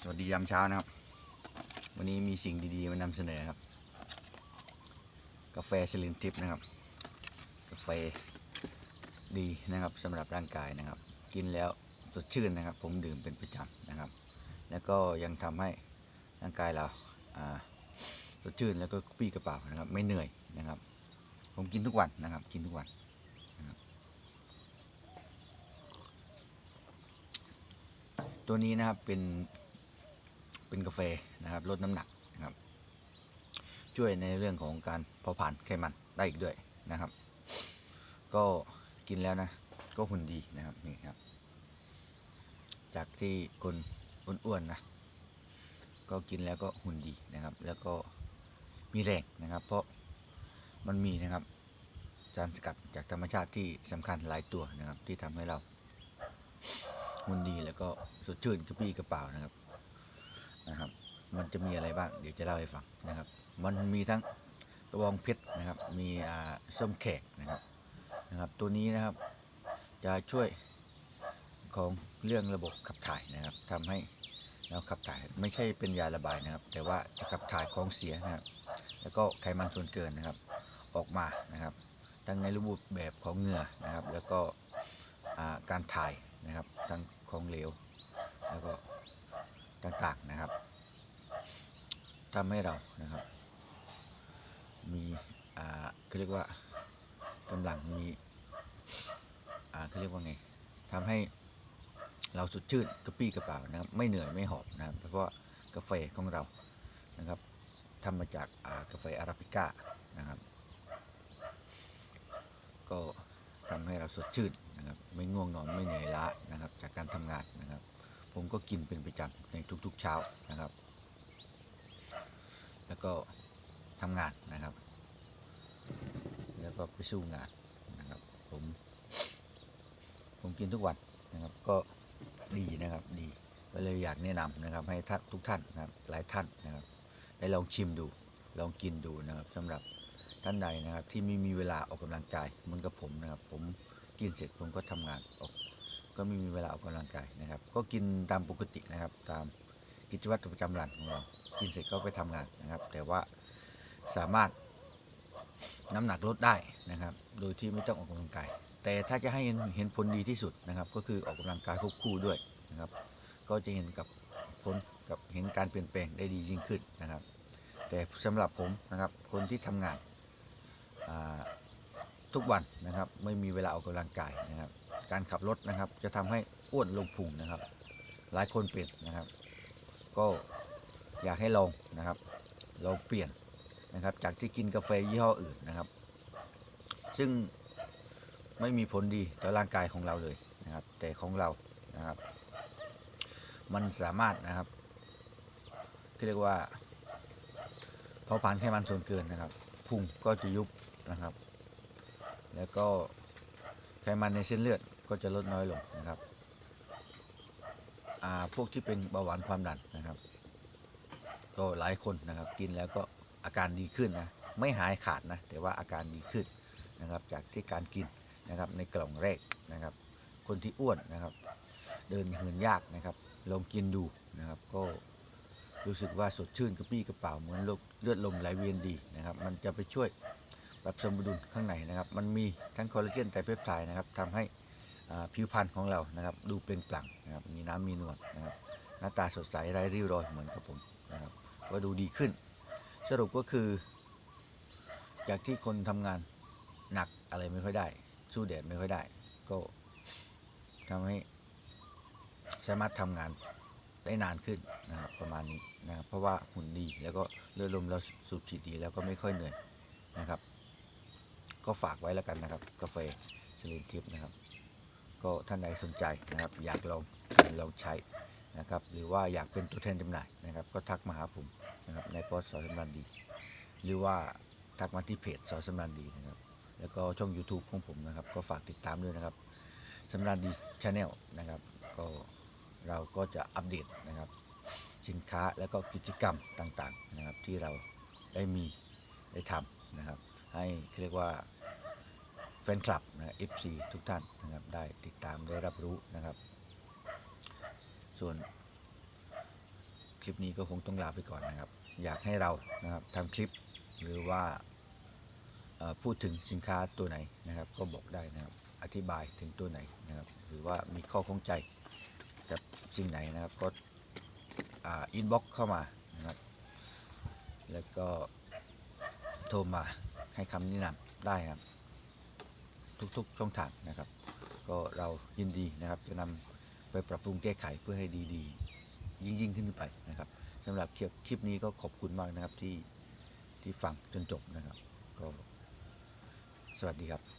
สวัสดียามเช้านะครับ วันนี้มีสิ่งดีๆมานำเสนอครับ กาแฟสลินทิปนะครับ กาแฟดีนะครับสำหรับร่างกายนะครับ กินแล้วสดชื่นนะครับ ผมดื่มเป็นประจำนะครับ แล้วก็ยังทำให้ร่างกายเราสดชื่นแล้วก็ปี้กระเป๋านะครับ ไม่เหนื่อยนะครับ ผมกินทุกวันนะครับ กินทุกวันตัวนี้นะครับเป็น เป็นกาแฟนะครับลดน้ำหนักนะครับ ช่วยในเรื่องของการเผาผลาญไขมันได้อีกด้วยนะครับ ก็กินแล้วนะ ก็หุ่นดีนะครับนี่ครับ จากที่คนอ้วนๆนะก็กินแล้วก็หุ่นดีนะครับ แล้วก็มีแรงนะครับ เพราะมันมีนะครับสารสกัดจากธรรมชาติที่สำคัญหลายตัวนะครับ ที่ทำให้เราหุ่นดีแล้วก็สดชื่นกระปี้กระเป๋านะครับ นะครับ มันจะมีอะไรบ้างเดี๋ยวจะเล่าให้ฟังนะครับ มันมีทั้งกระบองเพชรนะครับ มีอ่าส้มแขกนะครับนะครับ ตัวนี้นะครับจะช่วยของเรื่องระบบขับถ่ายนะครับทำให้เราขับถ่ายไม่ใช่เป็นยาระบายนะครับ แต่ว่าจะขับถ่ายของเสียนะครับ แล้วก็ไขมันส่วนเกินนะครับ ออกมานะครับ ทั้งในรูปแบบของเหงื่อนะครับ แล้วก็การถ่ายนะครับ ทั้งของเหลว แล้วก็ ต่างๆนะครับทำให้เรานะครับ มีอ่าเขาเรียกว่ากำลังมีอ่าเขาเรียกว่าไงทำให้เราสดชื่นกระปรี้กระเป๋านะครับไม่เหนื่อยไม่หอบนะครับเพราะกาแฟของเรานะครับทำมาจากอ่ากาแฟอาราบิก้านะครับ ก็ทำให้เราสดชื่นนะครับ ไม่ง่วงนอนไม่เหนื่อยล้านะครับ จากการทำงานนะครับ ผมก็กินเป็นประจำในทุกๆเช้านะครับ แล้วก็ทำงานนะครับ แล้วก็ไปสู้งานนะครับ ผม ผมกินทุกวันนะครับ ก็ดีนะครับดีก็เลยอยากแนะนำนะครับ ให้ทุกท่านนะครับหลายท่านนะครับ ได้ลองชิมดู ลองกินดูนะครับสำหรับท่านใดนะครับที่ไม่มีเวลาออกกำลังกายเหมือนกับผมนะครับ ผมกินเสร็จผมก็ทำงานออก ก็ไม่มีเวลาออกกำลังกายนะครับ ก็กินตามปกตินะครับ ตามกิจวัตรประจำวันของเรา กินเสร็จก็ไปทำงานนะครับ แต่ว่าสามารถน้ำหนักลดได้นะครับ โดยที่ไม่ต้องออกกำลังกาย แต่ถ้าจะให้เห็นผลดีที่สุดนะครับ ก็คือออกกำลังกายควบคู่ด้วยนะครับ ก็จะเห็นกับผลกับเห็นการเปลี่ยนแปลงได้ดียิ่งขึ้นนะครับ แต่สำหรับผมนะครับ คนที่ทำงานอ่า ทุกวันนะครับไม่มีเวลาออกกำลังกายนะครับ การขับรถนะครับจะทำให้อ้วนลงพุงนะครับ หลายคนเปลี่ยนนะครับ ก็อยากให้ลองนะครับลองเปลี่ยนนะครับจากที่กินกาแฟยี่ห้ออื่นนะครับ ซึ่งไม่มีผลดีต่อร่างกายของเราเลยนะครับ แต่ของเรานะครับ มันสามารถนะครับที่เรียกว่าเผาผลาญไขมันส่วนเกินนะครับพุงก็จะยุบนะครับ แล้วก็ไขมันในเส้นเลือดก็จะลดน้อยลงนะครับอาพวกที่เป็นเบาหวานความดันนะครับ ก็หลายคนนะครับกินแล้วก็อาการดีขึ้นนะไม่หายขาดนะแต่ว่าอาการดีขึ้นนะครับ จากที่การกินนะครับในกล่องแรกนะครับ คนที่อ้วนนะครับ เดินเหินยากนะครับลองกินดูนะครับ ก็รู้สึกว่าสดชื่นกระปี้กระเป๋าเหมือนเลือดลมไหลเวียนดีนะครับ มันจะไปช่วย ปรับสมดุลข้างในนะครับ มันมีทั้งคอลลาเจนไตรเพปไทด์นะครับทำให้ผิวพรรณของเรานะครับ ดูเปล่งปลั่งนะครับ มีน้ำมีนวลนะครับ หน้าตาสดใสไร้ริ้วรอยเหมือนกับผมนะครับก็ดูดีขึ้น สรุปก็คือ จากที่คนทำงานหนักอะไรไม่ค่อยได้ สู้แดดไม่ค่อยได้ ก็ทำให้สามารถทำงานได้นานขึ้นนะครับประมาณนี้นะครับเพราะว่าหุ่นดีแล้วก็เลือดลมเราสูบฉีดดีแล้วก็ไม่ค่อยเหนื่อยนะครับ ก็ฝากไว้แล้วกันนะครับ กาแฟสลินทิพย์นะครับ ก็ท่านใดสนใจนะครับ อยากลองลองใช้นะครับ หรือว่าอยากเป็นตัวแทนจำหน่ายนะครับ ก็ทักมาหาผมนะครับในโพสต์สอนสำนันดี หรือว่าทักมาที่เพจสอนสำนันดีนะครับ แล้วก็ช่อง YouTube ของผมนะครับ ก็ฝากติดตามด้วยนะครับสำนันดีชาแนลนะครับ ก็เราก็จะอัปเดตนะครับ สินค้าและก็กิจกรรมต่างๆนะครับที่เราได้มีได้ทำนะครับ ให้เรียกว่าแฟนคลับนะ FC ทุกท่านนะครับได้ติดตามได้รับรู้นะครับ ส่วนคลิปนี้ก็คงต้องลาไปก่อนนะครับ อยากให้เรานะครับทำคลิปหรือว่าพูดถึงสินค้าตัวไหนนะครับ ก็บอกได้นะครับ อธิบายถึงตัวไหนนะครับ หรือว่ามีข้อข้องใจกับสิ่งไหนนะครับก็อินบ็อกเข้ามานะครับ แล้วก็โทรมา ให้คำแนะนำได้ครับ ทุกๆช่องทางนะครับ ก็เรายินดีนะครับจะนำไปปรับปรุงแก้ไขเพื่อให้ดีๆ ยิ่งยิ่งขึ้นไปนะครับสำหรับคลิปนี้ก็ขอบคุณมากนะครับที่ที่ฟังจนจบนะครับก็สวัสดีครับ